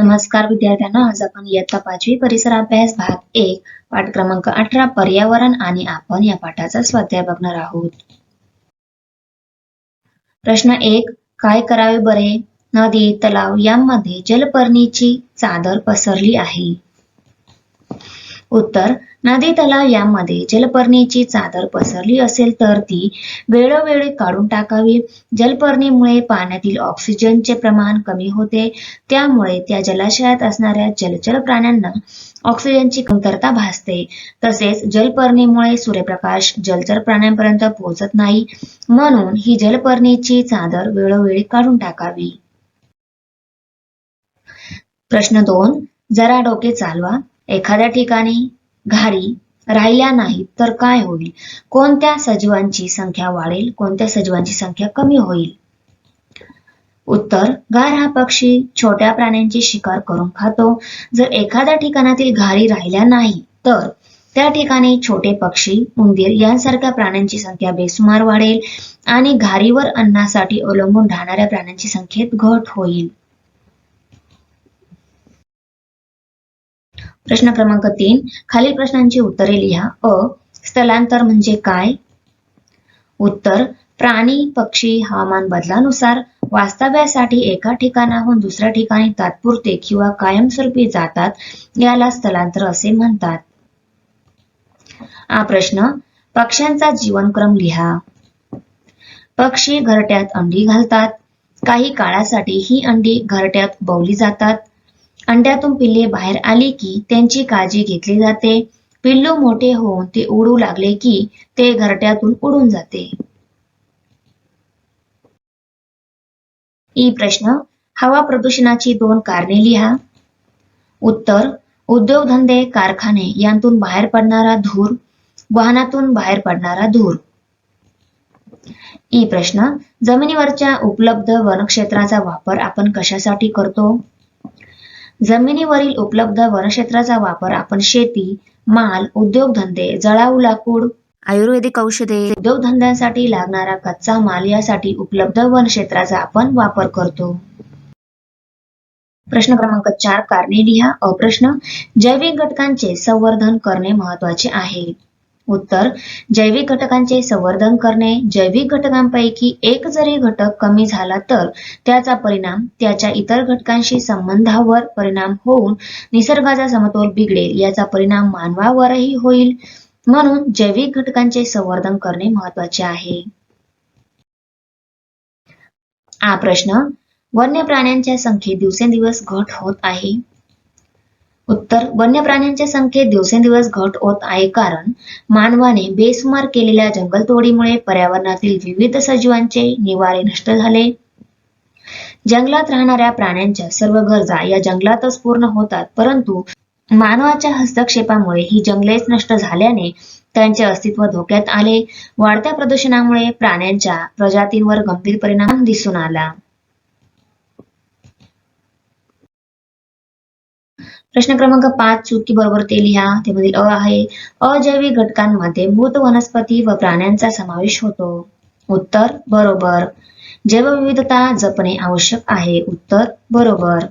नमस्कार विद्यार्थ्यांना आज आपण इयत्ता पाचवी परिसर अभ्यास भाग एक पाठ क्रमांक अठरा पर्यावरण आणि आपण या पाठाचा स्वाध्याय बघणार आहोत. प्रश्न एक काय करावे बरे? नदी तलाव यांमध्ये जलपर्णीची चादर पसरली आहे. उत्तर नदी तलाव यामध्ये जलपर्णीची चादर पसरली असेल तर ती वेळोवेळी काढून टाकावी. जलपर्णीमुळे पाण्यातील ऑक्सिजनचे प्रमाण कमी होते. त्यामुळे त्या जलाशयात असणाऱ्या जलचर प्राण्यांना ऑक्सिजनची कमतरता भासते. तसेच जलपर्णीमुळे सूर्यप्रकाश जलचर प्राण्यांपर्यंत पोहोचत नाही. म्हणून ही जलपर्णीची चादर वेळोवेळी काढून टाकावी. प्रश्न दोन जरा डोके चालवा. एखाद्या ठिकाणी घारी राहिल्या नाहीत तर काय होईल? कोणत्या सजीवांची संख्या वाढेल? कोणत्या सजीवांची संख्या कमी होईल? उत्तर गार हा पक्षी छोट्या प्राण्यांची शिकार करून खातो. जर एखाद्या ठिकाणातील घारी राहिल्या नाही तर त्या ठिकाणी छोटे पक्षी उंदीर यांसारख्या प्राण्यांची संख्या बेसुमार वाढेल आणि घारीवर अन्नासाठी अवलंबून राहणाऱ्या प्राण्यांची संख्येत घट होईल. प्रश्न क्रमांक तीन. खालील प्रश्नांची उत्तरे लिहा. अ. स्थलांतर म्हणजे काय? उत्तर. प्राणी पक्षी हवामान बदलानुसार वास्तव्यासाठी एका ठिकाणाहून दुसऱ्या ठिकाणी तात्पुरते किंवा कायमस्वरूपी जातात याला स्थलांतर असे म्हणतात. हा प्रश्न. पक्ष्यांचा जीवनक्रम लिहा. पक्षी घरट्यात अंडी घालतात. काही काळासाठी ही अंडी घरट्यात उबवली जातात. अंड्यातून पिल्ले बाहेर आली की त्यांची काळजी घेतली जाते. पिल्लू मोठे होऊन ते उडू लागले की ते घरट्यातून उडून जाते. ई प्रश्न हवा प्रदूषणाची दोन कारणे लिहा. उत्तर उद्योगधंदे कारखाने यांतून बाहेर पडणारा धूर वाहनातून बाहेर पडणारा धूर. ई प्रश्न जमिनीवरच्या उपलब्ध वनक्षेत्राचा वापर आपण कशासाठी करतो? जमिनीवरील उपलब्ध वनक्षेत्राचा वापर आपण शेती माल उद्योगधंदे जळाऊ लाकूड आयुर्वेदिक औषधे उद्योगधंद्यांसाठी लागणारा कच्चा माल यासाठी उपलब्ध वनक्षेत्राचा आपण वापर करतो. प्रश्न क्रमांक चार कारणे लिहा अप्रश्न जैविक घटकांचे संवर्धन करणे महत्त्वाचे आहे. उत्तर जैविक घटकांचे संवर्धन करणे. जैविक घटकांपैकी एक जरी घटक कमी झाला तर त्याचा परिणाम त्याच्या इतर घटकांशी संबंधावर परिणाम होऊन निसर्गाचा समतोल बिघडेल. याचा परिणाम मानवावरही होईल. म्हणून जैविक घटकांचे संवर्धन करणे महत्त्वाचे आहे. हा प्रश्न वन्य प्राण्यांच्या संख्येत दिवसेंदिवस घट होत आहे. उत्तर वन्य प्राण्यांच्या संख्येत दिवसेंदिवस घट होत आहे कारण मानवाने बेसुमार केलेल्या जंगलतोडीमुळे पर्यावरणातील विविध सजीवांचे निवारे नष्ट झाले. जंगलात राहणाऱ्या प्राण्यांच्या सर्व गरजा या जंगलातच पूर्ण होतात परंतु मानवाच्या हस्तक्षेपामुळे ही जंगलेच नष्ट झाल्याने त्यांचे अस्तित्व धोक्यात आले. वाढत्या प्रदूषणामुळे प्राण्यांच्या प्रजातींवर गंभीर परिणाम दिसून आला. प्रश्न क्रमांक पाच चुकी बरोबर ते लिहा. त्यामधील अ आहे. अजैविक घटकांमध्ये मृत वनस्पती व प्राण्यांचा समावेश होतो. उत्तर बरोबर. जैवविविधता जपणे आवश्यक आहे. उत्तर बरोबर.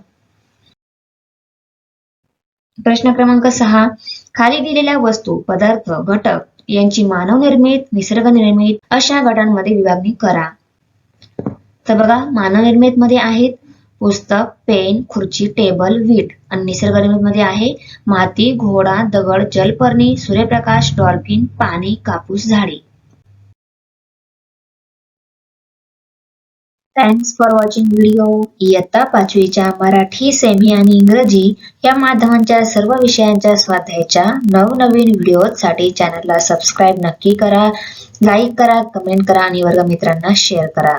प्रश्न क्रमांक सहा. खाली दिलेल्या वस्तू पदार्थ घटक यांची मानव निर्मित निसर्ग निर्मित अशा गटांमध्ये विभागणी करा. तर बघा मानव निर्मित मध्ये आहेत पुस्तक पेन खुर्ची टेबल वीट आणि निसर्गनिर्मित मध्ये आहे. माती घोडा दगड जलपर्णी सूर्यप्रकाश डॉल्फिन पाणी कापूस झाडे. थँक्स फॉर वॉचिंग व्हिडिओ इयत्ता पाचवीच्या मराठी सेमी आणि इंग्रजी या माध्यमांच्या सर्व विषयांच्या स्वाध्यायाच्या नवनवीन व्हिडिओसाठी चॅनलला सबस्क्राईब नक्की करा. लाईक करा कमेंट करा आणि वर्गमित्रांना शेअर करा.